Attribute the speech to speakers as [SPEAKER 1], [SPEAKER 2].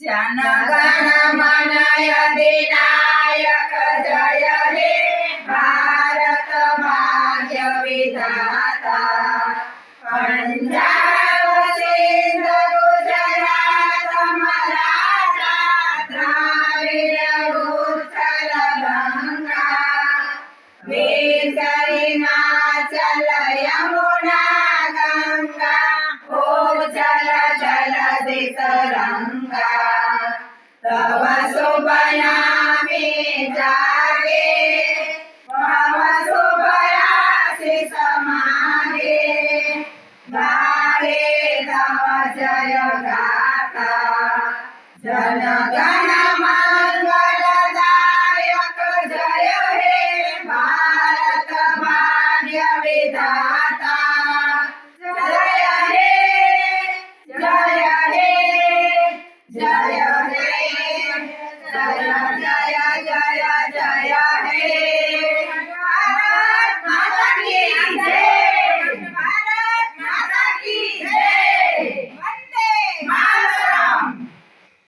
[SPEAKER 1] जनगण मन अधिनायक जय हे भारत भाग्य विधाता पंजाब सिंध गुजरात मराठा द्राविड उत्कल गंगा हिमाचल यमुना गंगा ओ चल चल तरंगा तव शुभ नामे जागे तव शुभ आशीष मागे गाये तव जय गाता जन गण मंगलदायक जय हे भारत भाग्य विधाता happy.